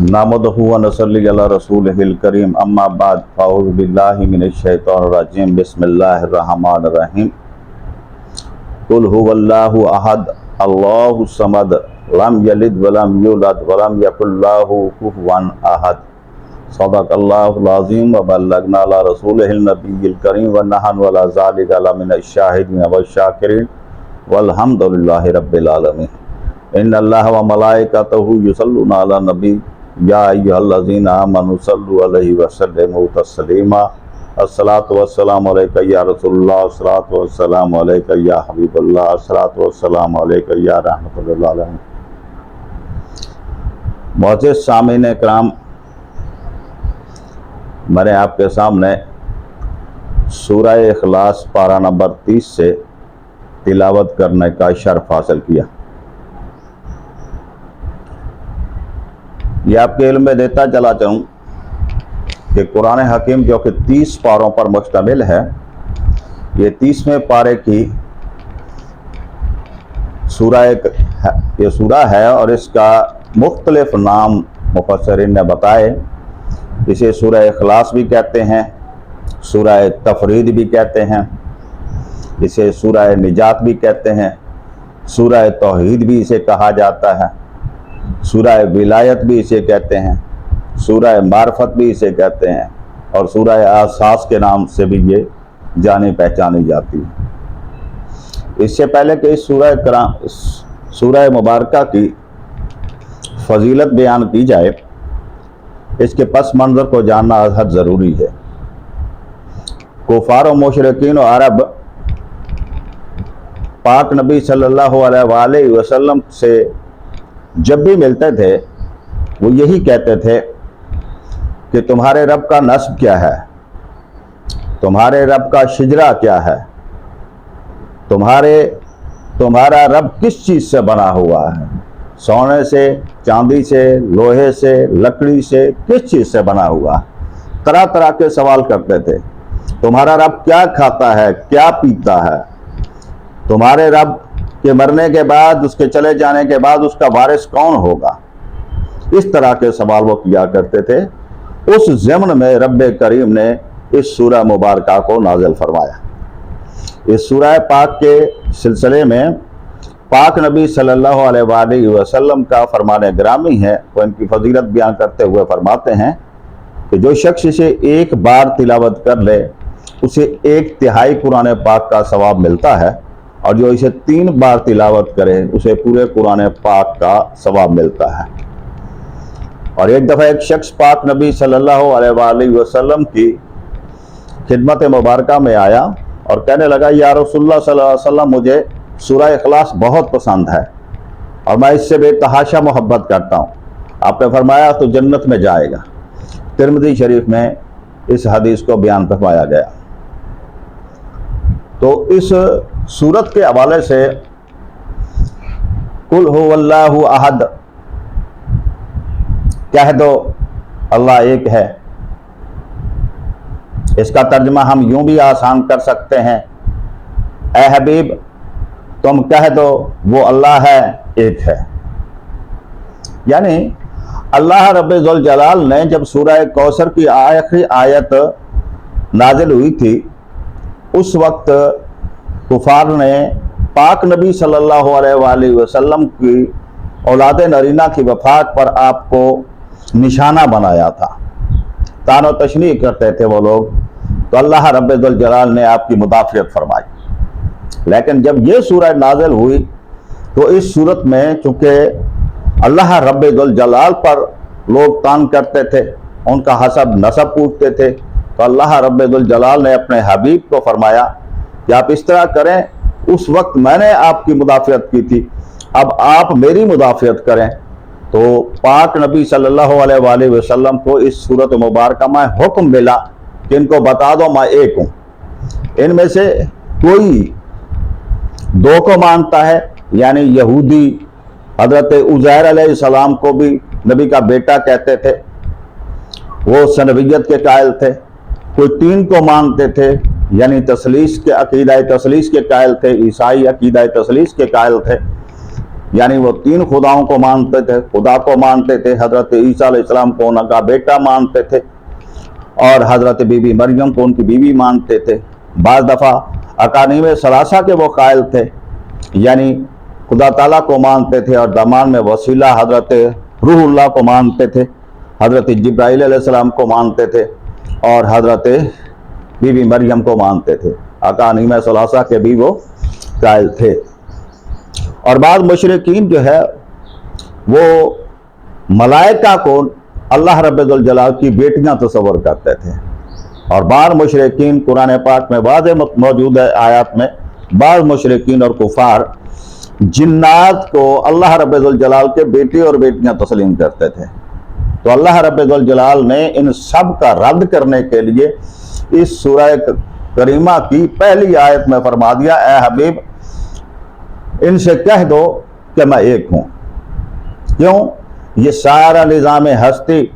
نامدہ و نصلی علی رسول الکریم اما بعد، فاعوذ باللہ من الشیطان الرجیم بسم اللہ الرحمن الرحیم قل هو اللہ احد اللہ الصمد، لم یلد ولم یولد ولم یکن له کفوا احد صدق اللہ العظیم وبلغنا علی رسول النبی الکریم ونحن ولا ذالک لمن الشاہدین والشاکرین والحمد للہ رب العالمین ان اللہ و ملائکتہ یصلون علی نبی یا ایہا الذین آمنوا صلوا علیہ وسلموا تسلیما۔ الصلاة والسلام علیکہ یا رسول اللہ الصلاة والسلام علیکہ یا حبیب اللہ الصلاة والسلام علیکہ یا رحمت اللہ علیہ۔ معزز سامعین اکرام میں نے آپ کے سامنے سورہ اخلاص پارہ نمبر تیس سے تلاوت کرنے کا شرف حاصل کیا۔ یہ آپ کے علم میں دیتا چلا چاہوں کہ قرآن حکیم جو کہ تیس پاروں پر مشتمل ہے، یہ تیسویں پارے کی سورہ یہ سورہ ہے اور اس کا مختلف نام مفسرین نے بتائے۔ اسے سورہ اخلاص بھی کہتے ہیں، سورہ تفرید بھی کہتے ہیں، اسے سورہ نجات بھی کہتے ہیں، سورہ توحید بھی اسے کہا جاتا ہے۔ سورہ ولایت بھی اسے کہتے ہیں، سورہ معرفت بھی اسے کہتے ہیں اور سورہ احساس کے نام سے بھی یہ جانی پہچانی جاتی ہے اس سے پہلے کہ اس سورہ کرام سورہ مبارکہ کی فضیلت بیان کی جائے، اس کے پس منظر کو جاننا حد ضروری ہے۔ کفار و مشرقین و عرب پاک نبی صلی اللہ علیہ وآلہ وسلم سے جب بھی ملتے تھے، وہ یہی کہتے تھے کہ تمہارے رب کا نصب کیا ہے؟ تمہارے رب کا شجرا کیا ہے؟ تمہارے، تمہارا رب کس چیز سے بنا ہوا ہے؟ سونے سے، چاندی سے، لوہے سے، لکڑی سے کس چیز سے بنا ہوا؟ ہے طرح طرح کے سوال کرتے تھے۔ تمہارا رب کیا کھاتا ہے؟ کیا پیتا ہے؟ تمہارے رب کہ مرنے کے بعد، اس کے چلے جانے کے بعد اس کا وارث کون ہوگا؟ اس طرح کے سوال وہ کیا کرتے تھے۔ اس ضمن میں رب کریم نے اس سورہ مبارکہ کو نازل فرمایا۔ اس سورہ پاک کے سلسلے میں پاک نبی صلی اللہ علیہ وآلہ وسلم کا فرمان گرامی ہے۔ وہ ان کی فضیلت بیان کرتے ہوئے فرماتے ہیں کہ جو شخص اسے ایک بار تلاوت کر لے، اسے ایک تہائی قرآن پاک کا ثواب ملتا ہے۔ اور جو اسے تین بار تلاوت کرے، اسے پورے قرآن پاک کا ثواب ملتا ہے۔ اور ایک دفعہ ایک شخص پاک نبی صلی اللہ علیہ وآلہ وسلم کی خدمت مبارکہ میں آیا اور کہنے لگا، یا رسول اللہ صلی اللہ علیہ وسلم، مجھے سورہ اخلاص بہت پسند ہے اور میں اس سے بے تحاشا محبت کرتا ہوں۔ آپ نے فرمایا، تو جنت میں جائے گا۔ ترمدی شریف میں اس حدیث کو بیان فرمایا گیا۔ تو اس صورت کے حوالے سے کل ہو اللہ احد کہہ دو، اللہ ایک ہے۔ اس کا ترجمہ ہم یوں بھی آسان کر سکتے ہیں۔ اے حبیب، تم کہہ دو، وہ اللہ ہے، ایک ہے۔ یعنی اللہ رب الجلال نے جب سورہ کوثر کی آخری آیت نازل ہوئی تھی، اس وقت کفار نے پاک نبی صلی اللہ علیہ وآلہ وسلم کی اولاد نرینہ کی وفات پر آپ کو نشانہ بنایا تھا۔ تان و تشریح کرتے تھے وہ لوگ۔ تو اللہ رب الجلال نے آپ کی مدافعت فرمائی۔ لیکن جب یہ سورہ نازل ہوئی، تو اس صورت میں چونکہ اللہ رب الجلال پر لوگ تان کرتے تھے، ان کا حسب نصب پوچھتے تھے، تو اللہ رب الجلال نے اپنے حبیب کو فرمایا کہ آپ اس طرح کریں، اس وقت میں نے آپ کی مدافعت کی تھی، اب آپ میری مدافعت کریں۔ تو پاک نبی صلی اللہ علیہ وآلہ وسلم کو اس صورت مبارکہ میں حکم ملا کہ ان کو بتا دو میں ایک ہوں۔ ان میں سے کوئی دو کو مانتا ہے یعنی یہودی حضرت عزیر علیہ السلام کو بھی نبی کا بیٹا کہتے تھے، وہ سنویت کے قائل تھے۔ کوئی تین کو مانتے تھے یعنی تسلیس کے عقیدہ تسلیس کے قائل تھے، عیسائی عقیدہ تسلیس کے قائل تھے۔ یعنی وہ تین خداؤں کو مانتے تھے، خدا کو مانتے تھے، حضرت عیسیٰ علیہ السلام کو ان کا بیٹا مانتے تھے اور حضرت بی بی مریم کو ان کی بیوی مانتے تھے۔ بعض دفعہ اکانیم ثلاثہ کے وہ قائل تھے یعنی خدا تعالیٰ کو مانتے تھے اور دمان میں وسیلہ حضرت روح اللہ کو مانتے تھے، حضرت جبرائیل علیہ السلام کو مانتے تھے اور حضرت بی بی مریم کو مانتے تھے۔ اکانیم ثلاثہ کے بھی وہ قائل تھے۔ اور بعض مشرقین جو ہے، وہ ملائکہ کو اللہ رب الجلال کی بیٹیاں تصور کرتے تھے۔ اور بعض مشرقین قرآن پاک میں واضح موجود ہے آیات میں۔ بعض مشرقین اور کفار جنات کو اللہ رب الجلال کے بیٹے اور بیٹیاں تسلیم کرتے تھے۔ تو اللہ رب الجلال نے ان سب کا رد کرنے کے لیے اس سورہ کریمہ کی پہلی آیت میں فرما دیا، اے حبیب، ان سے کہہ دو کہ میں ایک ہوں۔ کیوں؟ یہ سارا نظام ہستی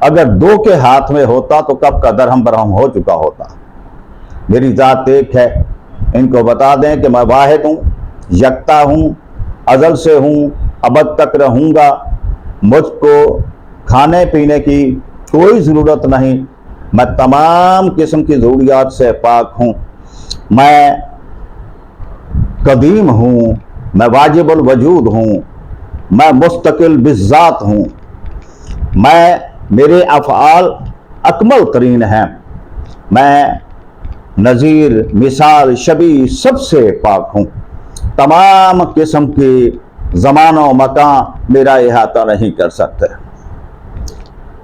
اگر دو کے ہاتھ میں ہوتا تو کب کا درہم برہم ہو چکا ہوتا۔ میری ذات ایک ہے، ان کو بتا دیں کہ میں واحد ہوں، یکتا ہوں، ازل سے ہوں، ابد تک رہوں گا، مجھ کو کھانے پینے کی کوئی ضرورت نہیں، میں تمام قسم کی ضروریات سے پاک ہوں۔ میں قدیم ہوں، میں واجب الوجود ہوں، میں مستقل بذات ہوں۔ میں میرے افعال اکمل ترین ہیں۔ میں نظیر مثال، شبی سب سے پاک ہوں۔ تمام قسم کی زمان و مکان میرا احاطہ نہیں کر سکتے۔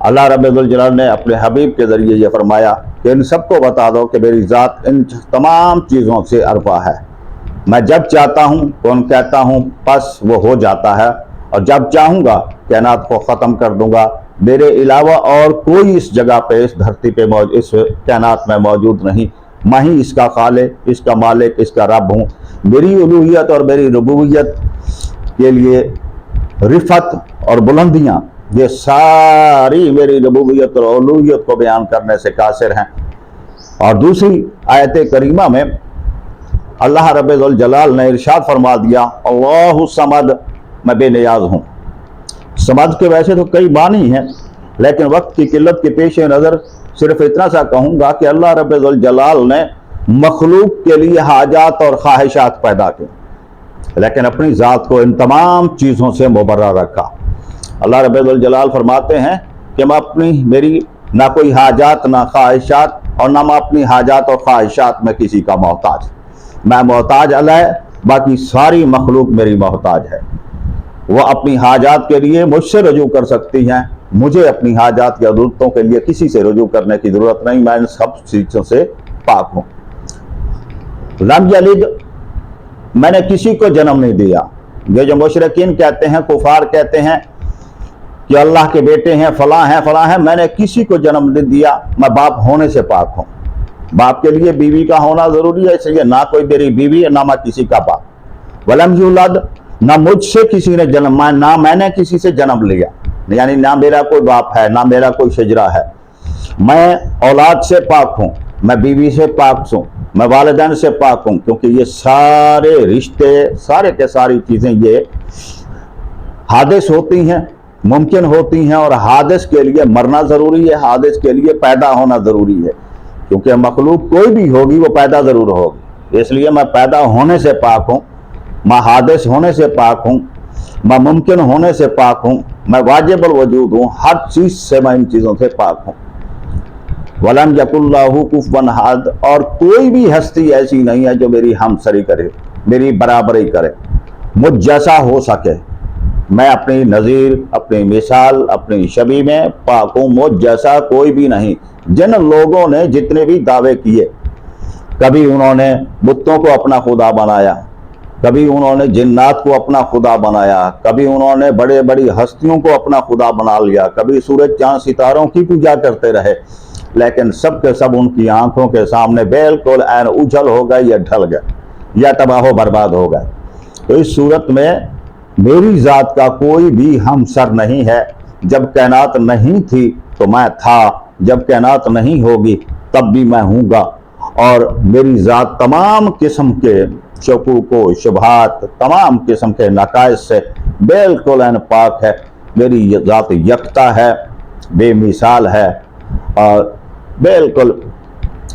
اللہ رب الجلال نے اپنے حبیب کے ذریعے یہ فرمایا کہ ان سب کو بتا دو کہ میری ذات ان تمام چیزوں سے عرفہ ہے۔ میں جب چاہتا ہوں کون کہتا ہوں، پس وہ ہو جاتا ہے۔ اور جب چاہوں گا، کائنات کو ختم کر دوں گا۔ میرے علاوہ اور کوئی اس جگہ پہ، اس دھرتی پہ موجود اس کائنات میں موجود نہیں۔ میں ہی اس کا خالق، اس کا مالک، اس کا رب ہوں۔ میری الوحیت اور میری ربویت کے لیے رفت اور بلندیاں یہ ساری میری ربویت اور الوحیت کو بیان کرنے سے قاصر ہیں۔ اور دوسری آیت کریمہ میں اللہ رب الجلال نے ارشاد فرما دیا، اللہ سمد، میں بے نیاز ہوں۔ سمد کے ویسے تو کئی معنی ہیں، لیکن وقت کی قلت کے پیش نظر صرف اتنا سا کہوں گا کہ اللہ رب الجلال نے مخلوق کے لیے حاجات اور خواہشات پیدا کی لیکن اپنی ذات کو ان تمام چیزوں سے مبرہ رکھا۔ اللہ رب الجلال فرماتے ہیں کہ میں اپنی میری نہ کوئی حاجات، نہ خواہشات اور نہ میں اپنی حاجات اور خواہشات میں کسی کا محتاج۔ میں محتاج علیہ باقی ساری مخلوق میری محتاج ہے۔ وہ اپنی حاجات کے لیے مجھ سے رجوع کر سکتی ہیں۔ مجھے اپنی حاجات یا ضرورتوں کے لیے کسی سے رجوع کرنے کی ضرورت نہیں، میں ان سب چیزوں سے پاک ہوں۔ لم یلد، میں نے کسی کو جنم نہیں دیا۔ یہ جو مشرقین کہتے ہیں، کفار کہتے ہیں کہ اللہ کے بیٹے ہیں، فلاں ہیں فلاں ہیں، میں نے کسی کو جنم نہیں دیا، میں باپ ہونے سے پاک ہوں۔ باپ کے لیے بیوی کا ہونا ضروری ہے، اس لیے نہ کوئی میری بیوی ہے، نہ میں کسی کا باپ۔ ولم یولد، نہ مجھ سے کسی نے جنم نہ میں نے کسی سے جنم لیا۔ یعنی نہ میرا کوئی باپ ہے، نہ میرا کوئی شجرا ہے۔ میں اولاد سے پاک ہوں، میں بیوی سے پاک ہوں، میں والدین سے پاک ہوں، کیونکہ یہ سارے رشتے، سارے کے ساری چیزیں یہ حادث ہوتی ہیں۔ ممکن ہوتی ہیں اور حادث کے لیے مرنا ضروری ہے، حادث کے لیے پیدا ہونا ضروری ہے۔ کیونکہ مخلوق کوئی بھی ہوگی، وہ پیدا ضرور ہوگی۔ اس لیے میں پیدا ہونے سے پاک ہوں، میں حادث ہونے سے پاک ہوں، میں ممکن ہونے سے پاک ہوں، میں واجب الوجود ہوں، ہر چیز سے میں ان چیزوں سے پاک ہوں۔ ولم یق اللہ کف حد اور کوئی بھی ہستی ایسی نہیں ہے جو میری ہم سری کرے، میری برابری کرے، مجھ جیسا ہو سکے۔ میں اپنی نظیر، اپنی مثال، اپنی شبی میں پاک ہوں، مجھ جیسا کوئی بھی نہیں۔ جن لوگوں نے جتنے بھی دعوے کیے، کبھی انہوں نے بتوں کو اپنا خدا بنایا، کبھی انہوں نے جنات کو اپنا خدا بنایا، کبھی انہوں نے بڑے بڑی ہستیوں کو اپنا خدا بنا لیا، کبھی سورج چاند ستاروں کی پوجا کرتے رہے، لیکن سب کے سب ان کی آنکھوں کے سامنے بالکل این اجھل ہو گئے یا ڈھل گئے، یا تباہ و برباد ہو گئے۔ تو اس صورت میں میری ذات کا کوئی بھی ہم سر نہیں ہے۔ جب کائنات نہیں تھی تو میں تھا۔ جب کائنات نہیں ہوگی تب بھی میں ہوں گا۔ اور میری ذات تمام قسم کے شکو کو شبہات، تمام قسم کے نقائص سے بالکل پاک ہے۔ میری ذات یکتا ہے، بے مثال ہے اور بالکل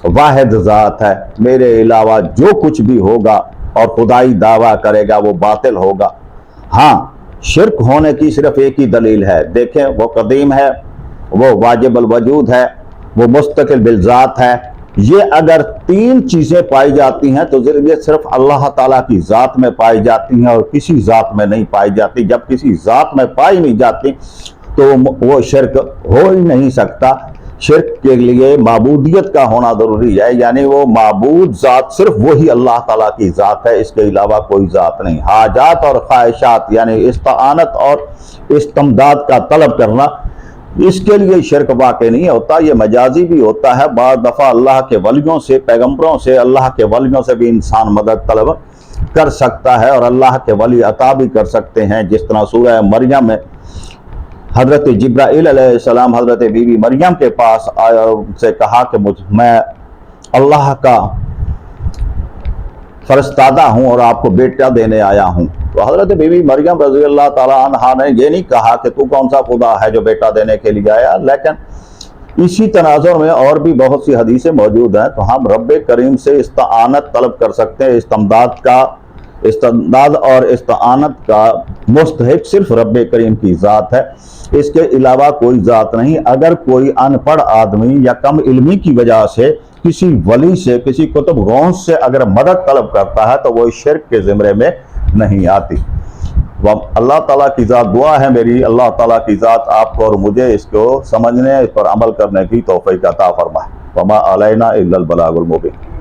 واحد ذات ہے۔ میرے علاوہ جو کچھ بھی ہوگا اور خدائی دعویٰ کرے گا وہ باطل ہوگا۔ ہاں شرک ہونے کی صرف ایک ہی دلیل ہے۔ دیکھیں، وہ قدیم ہے، وہ واجب الوجود ہے، وہ مستقل بالذات ہے۔ یہ اگر تین چیزیں پائی جاتی ہیں تو یہ صرف اللہ تعالیٰ کی ذات میں پائی جاتی ہیں اور کسی ذات میں نہیں پائی جاتی۔ جب کسی ذات میں پائی نہیں جاتی تو وہ شرک ہو ہی نہیں سکتا۔ شرک کے لیے معبودیت کا ہونا ضروری ہے یعنی وہ معبود ذات صرف وہی اللہ تعالیٰ کی ذات ہے، اس کے علاوہ کوئی ذات نہیں۔ حاجات اور خواہشات یعنی استعانت اور استمداد کا طلب کرنا، اس کے لیے شرک واقع نہیں ہوتا، یہ مجازی بھی ہوتا ہے۔ بعض دفعہ اللہ کے ولیوں سے، پیغمبروں سے، اللہ کے ولیوں سے بھی انسان مدد طلب کر سکتا ہے اور اللہ کے ولی عطا بھی کر سکتے ہیں۔ جس طرح سورہ مریم میں حضرت جبرائیل علیہ السلام، حضرت بی بی مریم کے پاس آیا سے کہا کہ مجھ، میں اللہ کا فرستادہ ہوں اور آپ کو بیٹا دینے آیا ہوں۔ تو حضرت بی بی مریم رضی اللہ تعالیٰ عنہ نے یہ نہیں کہا کہ تو کون سا خدا ہے جو بیٹا دینے کے لیے آیا، لیکن اسی تناظر میں اور بھی بہت سی حدیثیں موجود ہیں۔ تو ہم رب کریم سے استعانت طلب کر سکتے ہیں۔ استمداد کا، استمداد اور استعانت کا مستحق صرف رب کریم کی ذات ہے۔ اس کے علاوہ کوئی ذات نہیں۔ اگر کوئی ان پڑھ آدمی یا کم علمی کی وجہ سے کسی ولی سے، کسی کتب غونس سے اگر مدد طلب کرتا ہے تو وہ شرک کے زمرے میں نہیں آتی۔ اللہ تعالیٰ کی ذات دعا ہے میری۔ اللہ تعالیٰ کی ذات آپ کو اور مجھے اس کو سمجھنے اس پر عمل کرنے کی توفیق عطا فرمائے۔ وما علینا الا البلاغ المبین۔